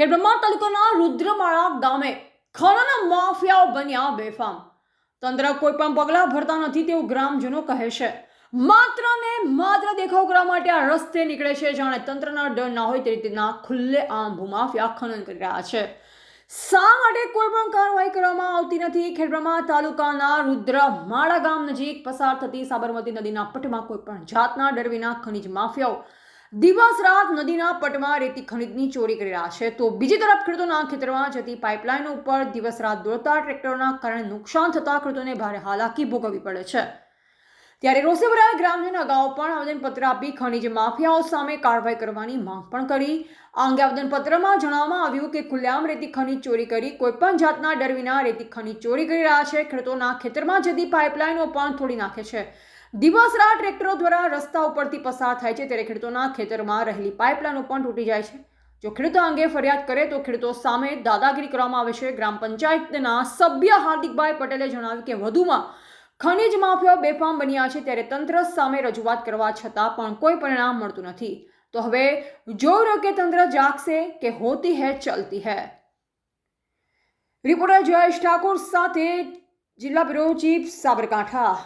ખેડબ્રહ્મા તાલુકાના રુદ્રમાળા ગામે ખનન માફિયાઓ બન્યા બેફામ. તંત્ર કોઈ પણ પગલાં ભરતા નથી તેવું ગ્રામજનો કહે છે. માત્ર ને માત્ર દેખાવ કરવા માટે આ રસ્તે નીકળે છે જાણે તંત્રના ડર ના હોય તે રીતના ખુલ્લે આમ ભૂમાફિયા ખનન કરી રહ્યા છે. શા માટે કોઈ પણ કાર્યવાહી કરવામાં આવતી નથી? ખેડબ્રહ્મા તાલુકાના રુદ્રમાળા ગામ નજીક પસાર થતી સાબરમતી નદીના પટમાં કોઈ પણ જાતના ડર વિના ખનિજ માફિયાઓ દિવસ રાત નદીના પટમાં રેતી ખનિજની ચોરી કરી રહ્યા છે. તો બીજી તરફ ખેડૂતોના ખેતરમાં જતી પાઇપલાઇન ઉપર દિવસ રાત દોડતા ટ્રેક્ટરોના કારણે નુકસાન થતા ખેડૂતોને ભારે હાલાકી ભોગવવી પડે છે. ત્યારે ભરાયેલ ગ્રામજનો અગાઉ પણ આવેદનપત્ર આપી ખનિજ માફિયાઓ સામે કાર્યવાહી કરવાની માંગ પણ કરી. આ અંગે આવેદનપત્રમાં જણાવવામાં આવ્યું કે ખુલ્લેઆમ રેતી ખનિજ ચોરી કરી કોઈપણ જાતના ડર વિના રેતી ખનિજ ચોરી કરી રહ્યા છે. ખેડૂતોના ખેતરમાં જતી પાઇપલાઇનો પણ તોડી નાખે છે. દિવસ રાત ટ્રેક્ટરો દ્વારા રસ્તા ઉપરથી પસાર થાય છે ત્યારે ખેડૂતોના ખેતરમાં રહેલી પાઇપલાઇનો પણ તૂટી જાય છે. જો ખેડૂતો અંગે ફરિયાદ કરે તો ખેડૂતો સામે દાદાગીરી કરવામાં આવે છે. ગ્રામ પંચાયતના સભ્ય હાર્દિકભાઈ પટેલે જણાવ્યું કે વધુમાં ખનીજ માફિયાઓ બેફામ બન્યા છે ત્યારે તંત્ર સામે રજૂઆત કરવા છતાં પણ કોઈ પરિણામ મળતું નથી. તો હવે જોઈ રહ્યો કે તંત્ર જાગશે કે હોતી હૈ, ચલતી હૈ? રિપોર્ટર જયેશ ઠાકોર સાથે જિલ્લા બ્યુરો ચીફ સાબરકાંઠા.